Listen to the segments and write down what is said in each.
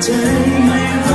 ใจ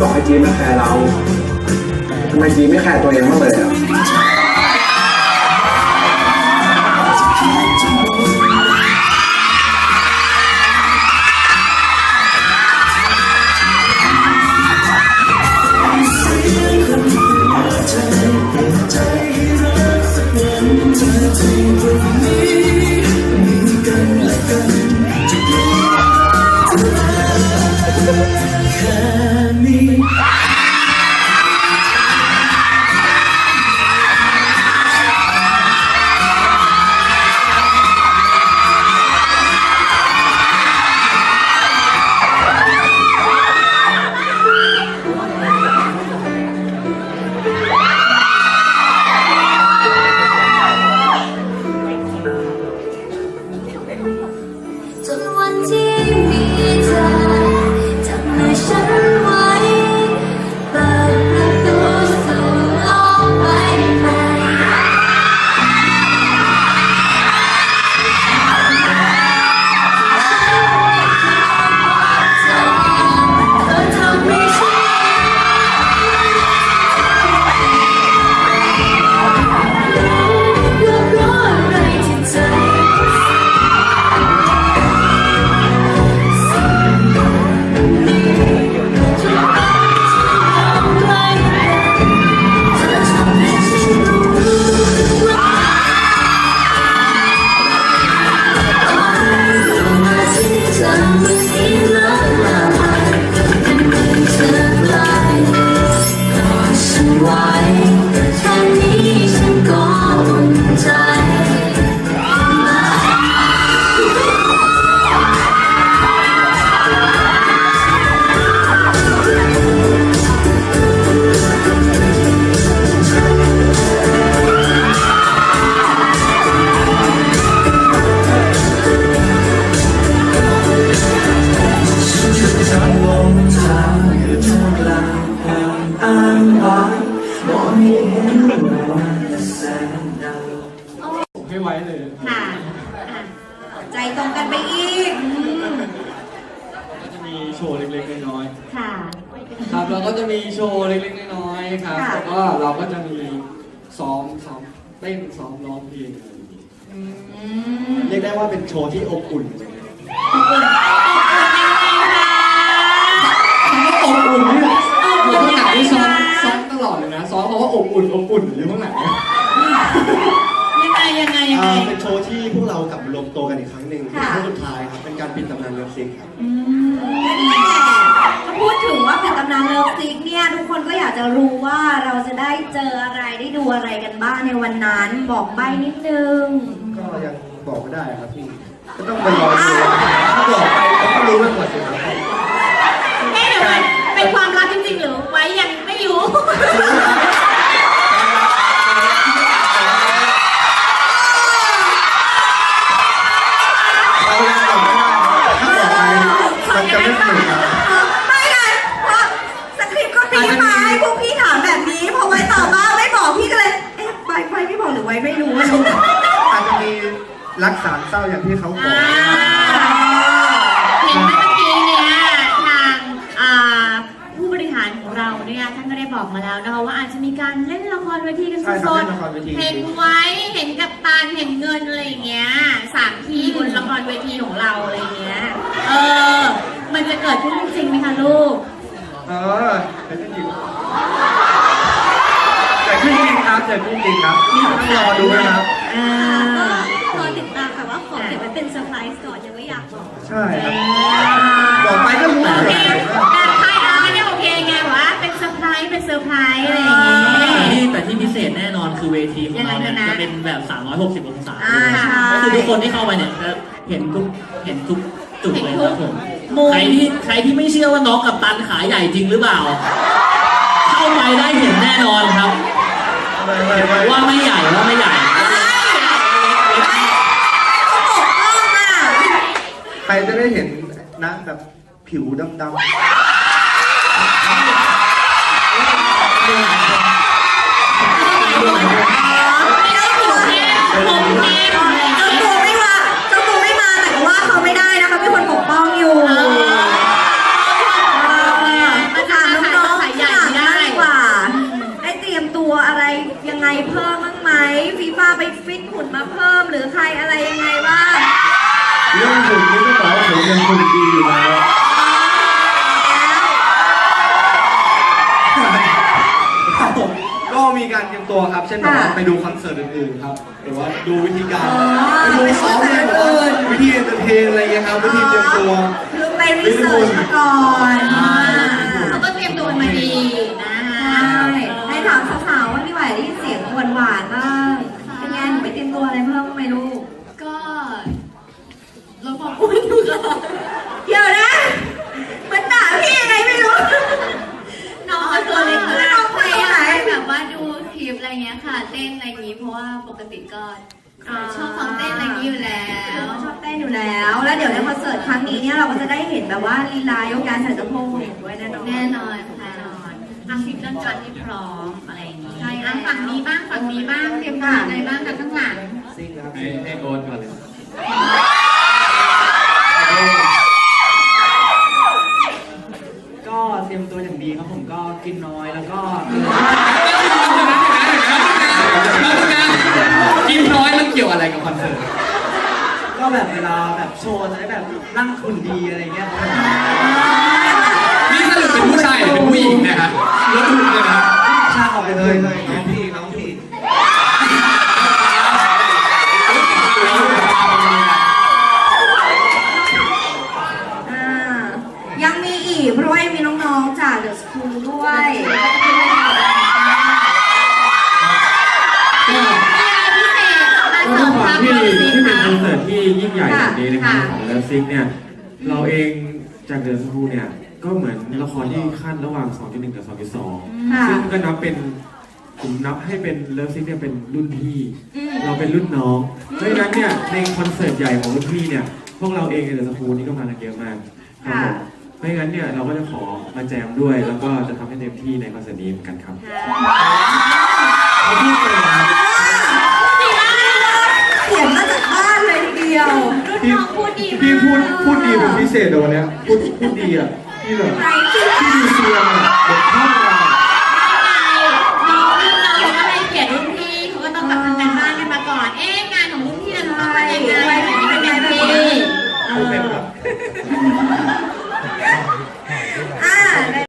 บอกให้จีไม่แคร์เราทำไมจีไม่แคร์ตัวเองบ้างเลยอะ โชว์เล็กๆน้อยค่ะ ๆครับเราก็จะมีโชว์เล็กๆน้อยๆครับค่ะ แล้วก็เราก็จะมีซ้อมซ้อมเต้นซ้อมร้องเพลงอะไรอย่างงี้อืมเรียกได้ว่าเป็นโชว์ที่อบอุ่นเลยอบอุ่นอบอุ่นยังไงคะอบอุ่นนี่อบอุ่อยู่นข้างหยังลังไงนี่ซ้อมคะซ้อมตลอดเลยนะซ้อมเพราะว่าอบอุ่นอบอุ่นอยู่ข้างหลังเนี่ย ยังไงยังไงยังไง อ่าเป็นโชว์ที่พวกเรากลับมารวมตัวกันอีกครั้งหนึ่งค่ะเป็นครั้งสุดท้ายครับเป็นการปิดตำนานเลิฟซิกครับ อืมก็นี่แหละถ้าพูดถึงว่าเป็นตำนานเลิฟซิกเนี่ย ทุกคนก็อยากจะรู้ว่าเราจะได้เจออะไรได้ดูอะไรกันบ้างในวันนั้นบอกใบนิดนึง ก็ยังบอกไม่ได้ครับพี่ก็ต้องไปรอดูถ้าบอกไปเขาก็รู้ไปหมดสิครับเอ๊ะเดี๋ยวมันเป็นความลับจริงๆหรือไว้ยังไม่รู้ อาจจะมีรักสามเศร้าอย่างที่เขาบอกเห็นเมื่อกี้เนี่ยทางอ่าผู้บริหารของเราเนี่ยท่านก็ได้บอกมาแล้วนะคะว่าอาจจะมีการเล่นละครเวทีกันใช่คสรับดเล่นละครเวที ๆเห็นไว้เห็นกับตาเห็นเงินอะไรอย่างเงี้ยสามทีบนละครเวทีของเราอะไรอย่างเงี้ยเออมันจะเกิดขึ้นจริงไหมคะลูก เออแต่ขึ้นจริงแต่ขึ้นจริง ครับแต่ขึ้นจริงครับต้องรอดูนะครับ อ่ารอติดตามค่ะว่าขอเก็บไว้เป็นเซอร์ไพรส์ก่อนยังไม่อยากบอกใช่ครับบอกไปก็รู้โอเลเคยแต่ใครเอาไม่ได้โอเคไงว่าเป็นเซอร์ไพรส์เป็นเซอร์ไพรส์อะไรอย่างเงี้ยที่แต่ที่พิเศษแน่นอนคือเวทีของเราเนี่ยยังไงนะจะเป็นแบบ 360 องศาอ่าใช่ ก็คือทุกคนที่เข้าไปเนี่ยจะเห็นทุกเห็นทุกจุดเลยครับผมมุม ใครที่ใครที่ไม่เชื่อว่าน้องกับตันขาใหญ่จริงหรือเปล่า เข้าไปได้เห็นแน่นอนครับไม่ไม่ไม่ ว่าไม่ใหญ่ว่าไม่ใหญ่ใครจะได้เห็นนะแบบผิวดำๆ บอกว่าผมยังหุ่นดีอยู่แล้วครับผมก็มีการเตรียมตัวครับ เช่นแบบว่าค่ะไปดูคอนเสิร์ตอื่นๆครับหรือว่าดูวิธีการอ๋อไปดูซ้อมไปเลยดูแบบคอนเสิว่าร์ตอื่นวิธีเอนเตอร์เทนอะไรอย่างเงี้ยครับวิธีเตรียมตัวคือไปรีเสิร์ชมาก่อน แล้วแล้วเดี๋ยวในคอนเสิร์ตครั้งนี้เนี่ยเราก็จะได้เห็นแบบว่าลีลายกการใส่สะโพกของหนูด้วยแน่นอน แน่นอนค่ะทำซิงเกิลการที่พร้อมอะไรอย่างนี้ใช่อะฝั่งนี้บ้างฝั่งนี้บ้างเตรียมตัวอะไรบ้างกับข้างหลัง ให้ให้โอ๊ตก่อนเลย โชว์จะได้แบบร่างคุณดีอะไรเงี้ย ความทัพที่เรื่องสิที่เป็นคอนเสิร์ตที่ยิ่งใหญ่ค่ะแบบนี้นะครับค่ะของเลิฟซิกเนี่ยเราเองจากเดิมสกูเนี่ยก็เหมือนละครที่ขั้นระหว่าง 2.1 กับค่ะ2.2 ซึ่งก็นับเป็นผมนับให้เป็นเลิฟซิกเนี่ยเป็นรุ่นพี่อืมเราเป็นรุ่นน้องเพราะฉะนั้นเนี่ยในคอนเสิร์ตใหญ่ของรุ่นพี่เนี่ยพวกเราเองในเดอะสกูนี่ก็มากันเยอะมากครับผมเพราะฉะนั้นเนี่ยเราก็จะขอมาแจมด้วย แล้วก็จะทำให้เต็มที่ในคอนเสิร์ตนี้เหมือนกันครับเขาพูดเลยน ยว พี่พูดดีพี่พูดพูดดีเป็นพิเศษเดี๋วันนี้พูดพูดดีอะพี่เหรอพี่ดีเซียมอะเด็กข้ามกันอะน้องรุ่นน้องก็เลยเขียนรุ่นพี่เขาก็ต้องแบบทำการบ้านกันมาก่อน เอ๊ะงานของรุ่นพี่เราต้องเป็นยังไงเป็นยังไง โอเคครับ